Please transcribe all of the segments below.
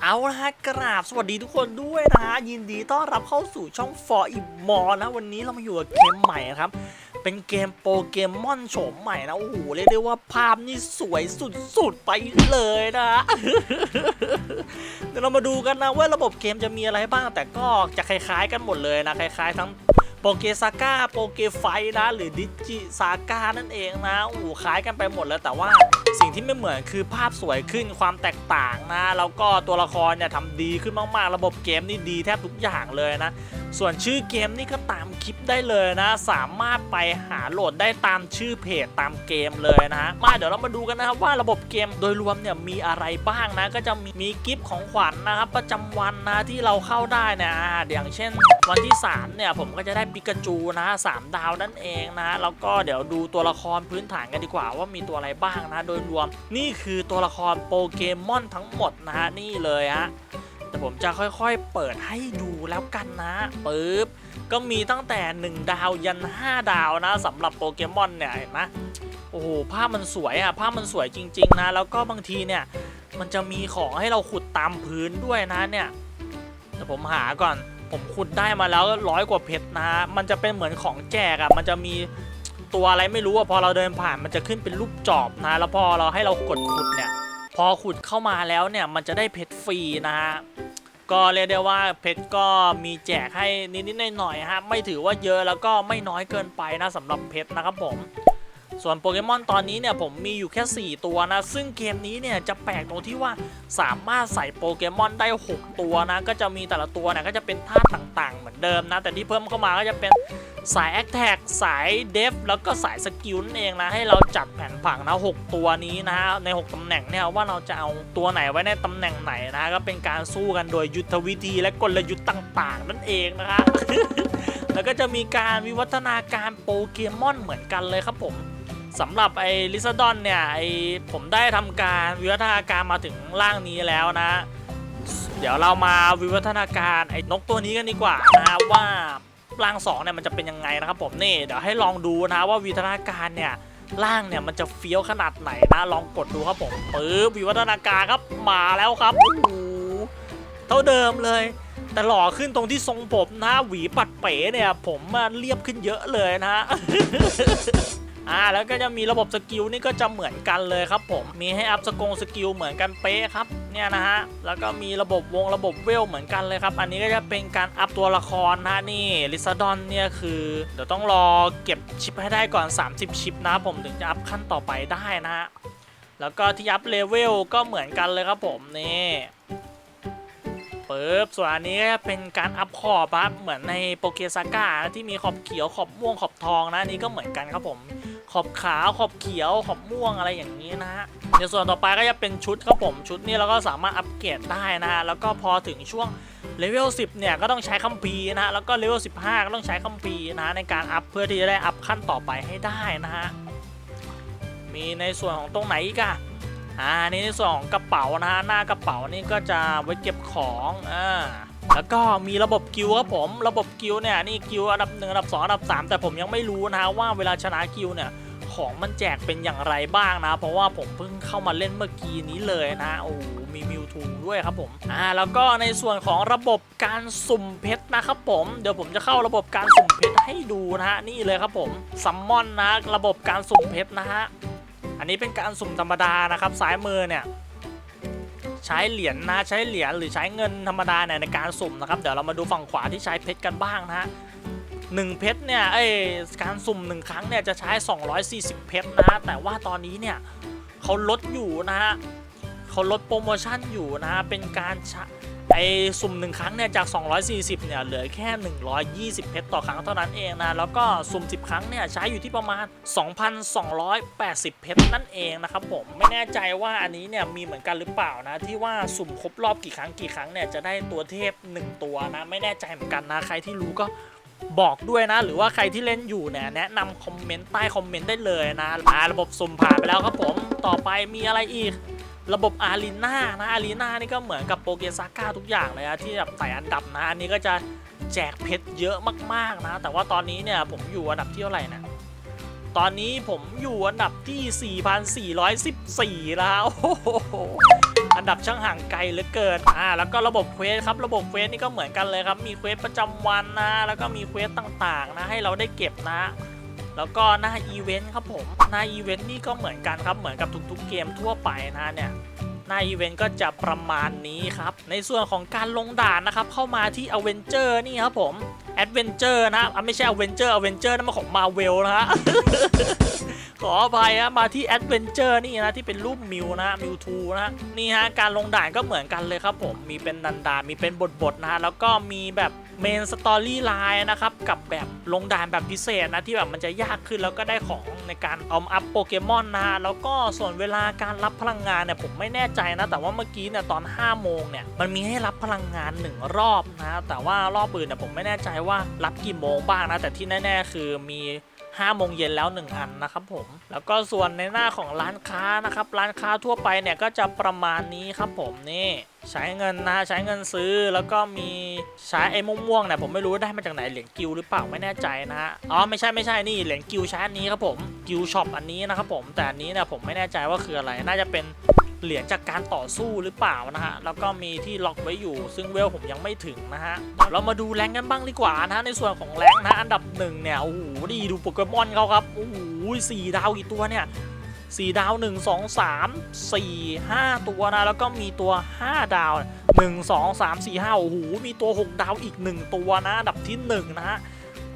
เอาละฮะกราบสวัสดีทุกคนด้วยนะฮะยินดีต้อนรับเข้าสู่ช่องฟอร์อิมอนะ วันนี้เรามาอยู่กับเกมใหม่นะครับ เป็นเกมโปเกมอนโฉมใหม่นะ โอ้โห เรียกได้ว่าภาพนี่สวยสุด ๆ ไปเลยนะเดี๋ยวเรามาดูกันนะว่าระบบเกมจะมีอะไรบ้าง แต่ก็จะคล้ายๆกันหมดเลยนะ คล้าย ๆ ทั้งโปเกซาก้าโปเกไฟนะ หรือดิจิซาก้านั่นเองนะโอ้โหคล้ายกันไปหมดเลยแต่ว่า สิ่งที่ไม่เหมือนคือภาพสวยขึ้นความแตกต่างนะแล้วก็ตัวละครเนี่ยทำดีขึ้นมากๆ ระบบเกมนี่ดีแทบทุกอย่างเลยนะ ส่วนชื่อเกมนี่ก็ตามคลิปได้เลยนะ สามารถไปหาโหลดได้ตามชื่อเพจตามเกมเลยนะฮะมาเดี๋ยวเรามาดูกันนะครับว่าระบบเกมโดยรวมเนี่ยมีอะไรบ้างนะก็จะมีมีกิฟต์ของขวัญนะครับประจำวันนะที่เราเข้าได้นะอ่าอย่างเช่น วันที่ 3 เนี่ยผมก็จะได้ปิกาจูนะสามดาวนั่นเองนะแล้วก็เดี๋ยวดูตัวละครพื้นฐานกันดีกว่าว่ามีตัวอะไรบ้างนะโดยรวมนี่คือตัวละครโปเกมอนทั้งหมดนะฮะนี่เลยฮะ แต่ผมจะค่อยๆเปิดให้ดูแล้วกันนะปึ๊บก็มีตั้งแต่ 1 ดาวยัน 5 ดาวนะสำหรับโปเกมอนเนี่ยเห็นไหมโอ้โหภาพมันสวยอะภาพมันสวยจริง ๆ นะ แล้วก็บางทีเนี่ย มันจะมีของให้เราขุดตามพื้นด้วยนะเนี่ยแต่ผมหาก่อนผมขุดได้มาแล้วร้อยกว่าเพชรนะฮะมันจะเป็นเหมือนของแจกอะมันจะมีตัวอะไรไม่รู้อะพอเราเดินผ่านมันจะขึ้นเป็นรูปจอบนะ แล้วพอเราให้เรากดขุดเนี่ย พอขุดเข้ามาแล้วเนี่ย มันจะได้เพชรฟรีนะฮะ ก็เรียกได้ว่าเพชรก็มีแจกให้นิดๆหน่อยๆฮะไม่ถือว่าเยอะแล้วก็ไม่น้อยเกินไปนะสำหรับเพชรนะครับผม ส่วนโปเกมอนตอนนี้เนี่ยผมมีอยู่แค่ 4 ตัวนะ ซึ่งเกมนี้เนี่ยจะแปลกตรงที่ว่าสามารถใส่โปเกมอนได้ 6 ตัวนะ ก็จะมีแต่ละตัวเนี่ยก็จะเป็นท่าต่างๆ เหมือนเดิมนะ แต่ที่เพิ่มเข้ามาก็จะเป็นสายแอคแท็กสายเดฟแล้วก็สายสกิลนั่นเองนะ ให้เราจัดแผนผังนะ 6 ตัวนี้นะใน 6 ตำแหน่งเนี่ยว่าเราจะเอาตัวไหนไว้ในตำแหน่งไหนนะก็เป็นการสู้กันโดยยุทธวิธีและกลยุทธ์ต่าง ๆ นั่นเองนะคะแล้วก็จะมีการวิวัฒนาการโปเกมอนเหมือนกันเลยครับผม สำหรับไอ้ลิซาดอนเนี่ยไอ้ผมได้ทำการวิวัฒนาการมาถึงร่างนี้แล้วนะ เดี๋ยวเรามาวิวัฒนาการไอ้นกตัวนี้กันดีกว่านะว่าร่างสองเนี่ยมันจะเป็นยังไงนะครับผมนี่เดี๋ยวให้ลองดูนะว่าวิวัฒนาการเนี่ยร่างเนี่ยมันจะเฟี้ยวขนาดไหนนะลองกดดูครับผมปึ๊บวิวัฒนาการครับมาแล้วครับโอ้โหเท่าเดิมเลยแต่หล่อขึ้นตรงที่ทรงผมนะหวีปัดเป๋เนี่ย ผมอะเรียบขึ้นเยอะเลยนะ อ่าแล้วก็จะมีระบบสกิลนี่ก็จะเหมือนกันเลยครับผมมีให้อัพสกงสกิลเหมือนกันเป๊ะครับเนี่ยนะฮะแล้วก็มีระบบวงระบบเวลเหมือนกันเลยครับ อันนี้ก็จะเป็นการอัพตัวละครนะนี่ลิซาดอนเนี่ยคือ เดี๋ยวต้องรอเก็บชิปให้ได้ก่อน 30 ชิปนะผมถึงจะอัพขั้นต่อไปได้นะฮะแล้วก็ที่อัพเลเวลก็เหมือนกันเลยครับผมนี่ปึ๊บส่วนอันนี้ก็จะเป็นการอัพขอบครับเหมือนในโปเกซาก้าที่มีขอบเขียวขอบม่วงขอบทองนะนนี้ก็เหมือนกันครับผม ขอบขาวขอบเขียว ขอบม่วงอะไรอย่างนี้นะฮะในส่วนต่อไปก็จะเป็นชุดครับผมชุดนี้เราก็สามารถอัปเกรดได้นะฮะแล้วก็พอถึงช่วงเลเวล10 เนี่ยก็ต้องใช้คัมภีร์นะฮะแล้วก็เลเวล15 ก็ต้องใช้คัมภีร์นะะในการอัพเพื่อที่จะได้อัพขั้นต่อไปให้ได้นะฮะมีในส่วนของตรงไหนอีกอะอ่านี่ในส่วนของกระเป๋านะฮะหน้ากระเป๋านี่ก็จะไว้เก็บของอ่า แล้วก็มีระบบกิลด์ครับผมระบบกิลด์เนี่ยนี่กิลด์อันดับ1อันดับ2อันดับ3แต่ผมยังไม่รู้นะฮะว่าเวลาชนะกิลด์เนี่ยของมันแจกเป็นอย่างไรบ้างนะ เพราะว่าผมเพิ่งเข้ามาเล่นเมื่อกี้นี้เลยนะโอ้มีมิวทูด้วยครับผมอ่าแล้วก็ในส่วนของระบบการสุ่มเพชรนะครับผมเดี๋ยวผมจะเข้าระบบการสุ่มเพชรให้ดูนะฮะนี่เลยครับผมซัมมอนนะระบบการสุ่มเพชรนะฮะอันนี้เป็นการสุ่มธรรมดานะครับซ้ายมือเนี่ย ใช้เหรียญนะใช้เหรียญหรือใช้เงินธรรมดาเนี่ยในการสุ่มนะครับเดี๋ยวเรามาดูฝั่งขวาที่ใช้เพชรกันบ้างนะฮะหนึ่งเพชรเนี่ยเอการสุ่มหนึ่งครั้งเนี่ยจะใช้ 240 เพชรนะฮะแต่ว่าตอนนี้เนี่ยเขาลดอยู่นะฮะเขาลดโปรโมชั่นอยู่นะฮะเป็นการ ไอสุ่มหนึ่งครั้งเนี่ยจาก 240 เนี่ยเหลือแค่ 120 เพชรต่อครั้งเท่านั้นเองนะ แล้วก็สุ่ม 10 ครั้งเนี่ยใช้อยู่ที่ประมาณ 2,280 เพชรนั่นเองนะครับผมไม่แน่ใจว่าอันนี้เนี่ยมีเหมือนกันหรือเปล่านะ ที่ว่าสุ่มครบรอบกี่ครั้งกี่ครั้งเนี่ยจะได้ตัวเทพ 1 ตัวนะ ไม่แน่ใจเหมือนกันนะ ใครที่รู้ก็บอกด้วยนะ หรือว่าใครที่เล่นอยู่เนี่ยแนะนำคอมเมนต์ใต้คอมเมนต์ได้เลยนะอ่าระบบสุ่มผ่านไปแล้วครับผมต่อไปมีอะไรอีก ระบบอารีนานะอารีนานี่ก็เหมือนกับโปเกซาก้าทุกอย่างเลยนะที่แบบไต่อันดับนะอันนี้ก็จะแจกเพชรเยอะมากๆนะ แต่ว่าตอนนี้เนี่ยผมอยู่อันดับที่เท่าไหร่นะตอนนี้ผมอยู่อันดับที่ 4,414 แล้วอ้โหอันดับช่างห่างไกลเหลือเกิน อ่า แล้วก็ระบบเควสครับ ระบบเควสนี่ก็เหมือนกันเลยครับ มีเควสประจำวันนะ แล้วก็มีเควสต่างๆนะ ให้เราได้เก็บนะ แล้วก็หน้าอีเวนต์ครับผม หน้าอีเวนต์นี่ก็เหมือนกันครับ เหมือนกับทุกๆเกมทั่วไปนะเนี่ยหน้าอีเวนต์ก็จะประมาณนี้ครับ ในส่วนของการลงด่านนะครับ เข้ามาที่อเวนเจอร์นี่ครับผม Adventure นะอะไม่ใช่อเวนเจอร์อเวนเจอร์นั่นมันของมาเวลนะฮะ ขออภัยฮะมาที่ Adventure นี่นะที่เป็นรูปมิวนะมิวทูนะนี่ฮะการลงด่านก็เหมือนกันเลยครับผมมีเป็นดันดานมีเป็นบทบทๆนะฮะแล้วก็มีแบบเมนสตอรี่ไลน์นะครับกับแบบลงด่านแบบพิเศษนะที่แบบมันจะยากขึ้นแล้วก็ได้ของในการเอาอัพโปเกมอนนะฮะแล้วก็ส่วนเวลาการรับพลังงานเนี่ยผมไม่แน่ใจนะ แต่ว่าเมื่อกี้เนี่ยตอน 5 โมงเนี่ยมันมีให้รับพลังงาน 1 รอบนะแต่ว่ารอบอื่นเนี่ยผมไม่แน่ใจว่ารับกี่โมงบ้างนะแต่ที่แน่ ๆ คือมี 5โมงเย็นแล้ว 1 อันนะครับผม แล้วก็ส่วนในหน้าของร้านค้านะครับ ร้านค้าทั่วไปเนี่ยก็จะประมาณนี้ครับผมนี่ ใช้เงินนะใช้เงินซื้อแล้วก็มีใช้ไอ้ม่วงๆเนี่ยผมไม่รู้ได้มาจากไหนเหรียญกิลหรือเปล่าไม่แน่ใจนะฮะอ๋อไม่ใช่ไม่ใช่นี่เหรียญกิลใช้อันนี้ครับผมกิลช็อปอันนี้นะครับผมแต่อันนี้เนี่ยผมไม่แน่ใจว่าคืออะไรน่าจะเป็นเหรียญจากการต่อสู้หรือเปล่านะฮะ แล้วก็มีที่ล็อกไว้อยู่ ซึ่งเวลผมยังไม่ถึงนะฮะ เรามาดูแรงกันบ้างดีกว่านะฮะในส่วนของแรงนะ อันดับหนึ่งเนี่ย โอ้โหดีดูโปเกมอนเขาครับ โอ้โหสี่ดาวกี่ตัวเนี่ย สี่ดาว 1 2 3 4 5 ตัวนะ แล้วก็มีตัว 5 ดาว 1 2 3 4 5 โอ้โห มีตัว 6 ดาวอีก 1 ตัวนะดับที่ 1 นะฮะ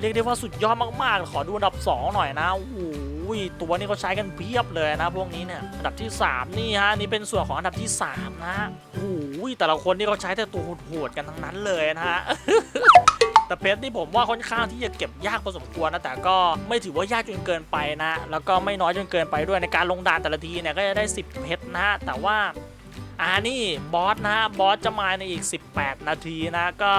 เรียกได้ว่าสุดยอดมากๆ ขอดูอันดับ 2 หน่อยนะ โอ้โหตัวนี้เขาใช้กันเพียบเลยนะ พวกนี้เนี่ยอันดับที่ 3 นี่ฮะ นี่เป็นส่วนของอันดับที่ 3 นะโอ้โหแต่ละคนนี่เขาใช้แต่ตัวโหดๆกันทั้งนั้นเลยนะฮะ แต่เพชรนี่ผมว่าค่อนข้างที่จะเก็บยากพอสมควรนะแต่ก็ไม่ถือว่ายากจนเกินไปนะ แล้วก็ไม่น้อยจนเกินไปด้วยในการลงด่านแต่ละทีเนี่ยก็จะได้ 10 เพชรนะแต่ว่าอ่านี่บอสนะบอสจะมาในอีก 18 นาทีนะ ก็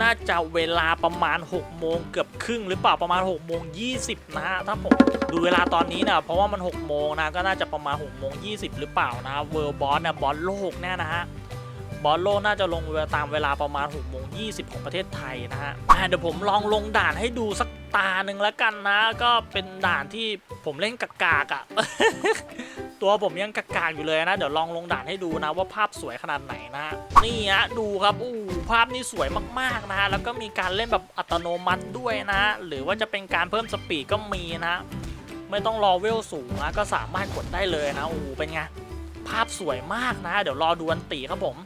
น่าจะเวลาประมาณ 6 โมงเกือบครึ่ง หรือเปล่าประมาณ 6 โมง 20 นะฮะถ้าผมดูเวลาตอนนี้นี่ยเพราะว่ามัน 6 โมงนะ ก็น่าจะประมาณ 6 โมง 20 หรือเปล่านะเวิร์บอสเนี่ยบอสโลกแน่นะฮะ บอลโลกน่าจะลงเวลาตามเวลาประมาณ6โมง20 ของประเทศไทยนะฮะเดี๋ยวผมลองลงด่านให้ดูสักตาหนึ่งแล้วกันนะ ก็เป็นด่านที่ผมเล่นกากากอะ่ะตัวผมยังกากากอยู่เลยนะ เดี๋ยวลองลงด่านให้ดูนะว่าภาพสวยขนาดไหนนะนี่ฮะดูครับอู้ภาพนี่สวยมากๆนะฮะแล้วก็มีการเล่นแบบอัตโนมัติด้วยนะ หรือว่าจะเป็นการเพิ่มสปีดก็มีนะ ไม่ต้องรอเวลสูงนะก็สามารถกดได้เลยนะโอ้เป็นไง ภาพสวยมากนะ เดี๋ยวรอดูอันตีครับผม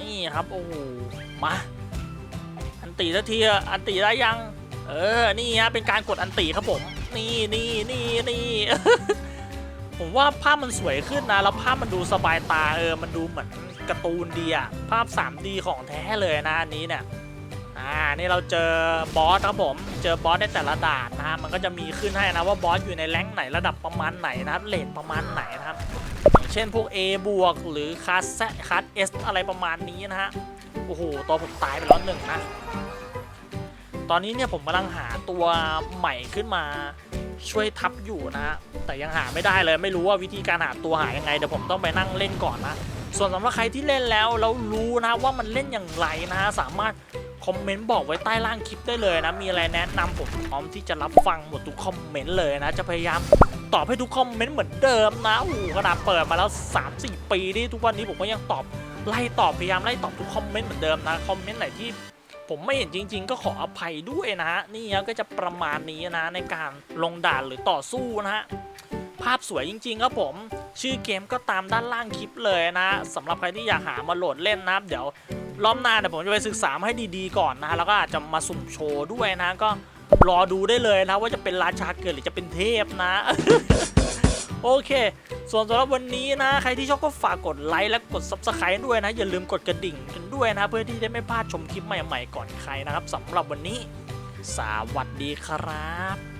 นี่ครับ โอ้โหมาอันตีสักทีอะอันตีได้ยัง เออ นี่ฮะเป็นการกดอันตีครับผม นี่นี่นี่นี่ผมว่าภาพมันสวยขึ้นนะ แล้วภาพมันดูสบายตาเออ มันดูเหมือนการ์ตูนดีอะภาพ 3D ของแท้เลยนะอันนี้เนี่ย อ่า นี่เราเจอบอสครับผม เจอบอสในแต่ละด่านนะฮะ มันก็จะมีขึ้นให้นะว่าบอสอยู่ในแรงไหนระดับประมาณไหนนะครับเลทประมาณไหนนะครับ เช่นพวก A บวกหรือคาสแซคาส S อะไรประมาณนี้นะฮะ โอ้โห ตัวผมตายไปแล้วหนึ่งนะ ตอนนี้เนี่ยผมกำลังหาตัวใหม่ขึ้นมาช่วยทับอยู่นะฮะ แต่ยังหาไม่ได้เลย ไม่รู้ว่าวิธีการหาตัวหายังไง เดี๋ยวผมต้องไปนั่งเล่นก่อนนะ ส่วนสำหรับใครที่เล่นแล้วแล้วรู้นะว่ามันเล่นอย่างไรนะฮะ สามารถ คอมเมนต์บอกไว้ใต้ล่างคลิปได้เลยนะ มีอะไรแนะนำผมพร้อมที่จะรับฟังหมดทุกคอมเมนต์เลยนะ จะพยายามตอบให้ทุกคอมเมนต์เหมือนเดิมนะโอ้ขนาดเปิดมาแล้ว 3-4 ปีนี่ทุกวันนี้ผมก็ยังตอบไล่ตอบพยายามไล่ตอบทุกคอมเมนต์เหมือนเดิมนะคอมเมนต์ไหนที่ผมไม่เห็นจริง ๆ ก็ขออภัยด้วยนะฮะนี่ฮะก็จะประมาณนี้นะในการลงด่านหรือต่อสู้นะฮะภาพสวยจริง ๆ ครับผม ชื่อเกมก็ตามด้านล่างคลิปเลยนะสำหรับใครที่อยากหามาโหลดเล่นนะเดี๋ยว รอบหน้าเดี๋ยวผมจะไปศึกษามาให้ดีๆก่อนนะแล้วก็อาจจะมาสุ่มโชว์ด้วยนะก็รอดูได้เลยนะว่าจะเป็นราชาเกิดหรือจะเป็นเทพนะ โอเค ส่วนสำหรับวันนี้นะ ใครที่ชอบก็ฝากกดไลค์และกด subscribe ด้วยนะ อย่าลืมกดกระดิ่งกันด้วยนะ เพื่อที่จะไม่พลาดชมคลิปใหม่ๆก่อนใครนะครับสำหรับวันนี้ สวัสดีครับ